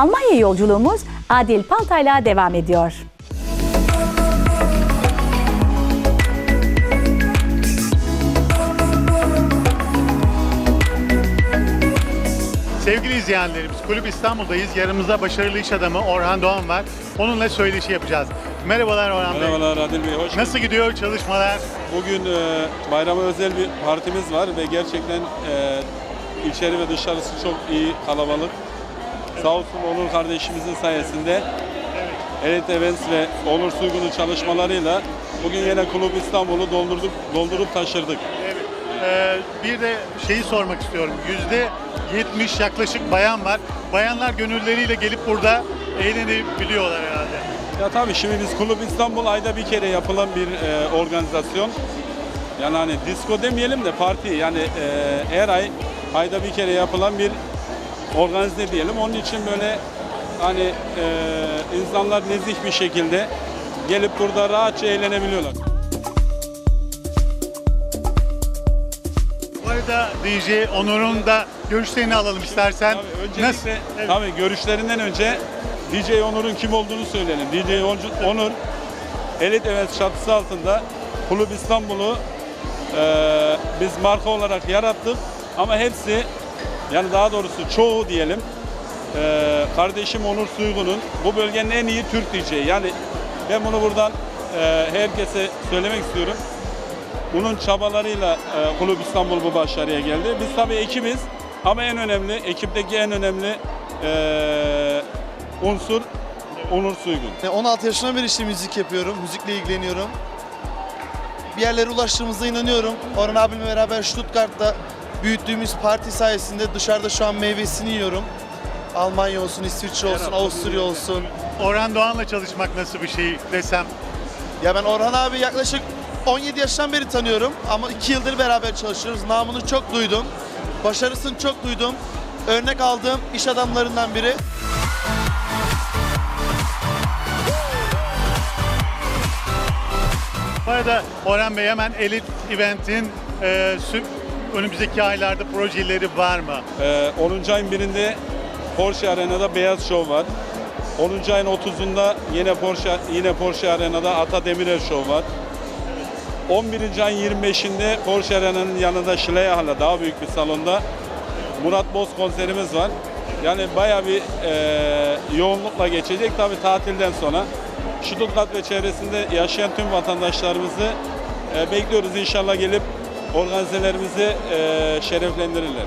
Almanya yolculuğumuz Adil Paltay'la devam ediyor. Sevgili izleyenlerimiz, Kulüp İstanbul'dayız. Yanımızda başarılı iş adamı Orhan Doğan var. Onunla söyleşi yapacağız. Merhabalar Orhan Bey. Merhabalar Adil Bey, hoş Nasıl gidiyor çalışmalar? Bugün e, bayrama özel bir partimiz var ve gerçekten e, içeri ve dışarısı çok iyi, kalabalık. Sağ olsun Onur kardeşimizin sayesinde Elit Events ve Onur Suygun'un çalışmalarıyla bugün yine Kulüp İstanbul'u doldurduk, doldurup taşırdık. Evet. Ee, bir de şeyi sormak istiyorum. Yüzde 70 yaklaşık bayan var. Bayanlar gönülleriyle gelip burada eğlenebiliyorlar herhalde. Ya tabii şimdi biz Kulüp İstanbul ayda bir kere yapılan bir e, organizasyon. Yani hani disco demeyelim de parti yani e, her ay ayda bir kere yapılan bir organize diyelim. Onun için böyle hani e, insanlar nezih bir şekilde gelip burada rahatça eğlenebiliyorlar. Bu arada DJ Onur'un da görüşlerini alalım istersen. Tabii, öncelikle Nasıl? Evet. tabii görüşlerinden önce DJ Onur'un kim olduğunu söyleyelim. DJ Onur- Elit Evet çatısı altında Kulüp İstanbul'u e, biz marka olarak yarattık ama hepsi yani daha doğrusu çoğu diyelim e, kardeşim Onur Suygun'un bu bölgenin en iyi Türk DJ. Yani ben bunu buradan e, herkese söylemek istiyorum. Bunun çabalarıyla e, Kulüp İstanbul bu başarıya geldi. Biz tabii ekibiz ama en önemli, ekipteki en önemli e, unsur Onur Suygun. 16 yaşından beri işte müzik yapıyorum, müzikle ilgileniyorum. Bir yerlere ulaştığımıza inanıyorum. Orhan abimle beraber Stuttgart'ta büyüttüğümüz parti sayesinde dışarıda şu an meyvesini yiyorum. Almanya olsun, İsviçre olsun, Avusturya olsun. Orhan Doğan'la çalışmak nasıl bir şey desem? Ya ben Orhan abi yaklaşık 17 yaştan beri tanıyorum ama 2 yıldır beraber çalışıyoruz. Namını çok duydum. Başarısını çok duydum. Örnek aldığım iş adamlarından biri. Bu arada Orhan Bey hemen Elit Event'in e, sü- önümüzdeki aylarda projeleri var mı? E, 10. ayın birinde Porsche Arena'da Beyaz Show var. 10. ayın 30'unda yine Porsche yine Porsche Arena'da Ata Demirer Show var. 11. ayın 25'inde Porsche Arena'nın yanında Schleyer Halle daha büyük bir salonda Murat Boz konserimiz var. Yani bayağı bir e, yoğunlukla geçecek tabii tatilden sonra. Stuttgart ve çevresinde yaşayan tüm vatandaşlarımızı e, bekliyoruz inşallah gelip organizelerimizi e, şereflendirirler.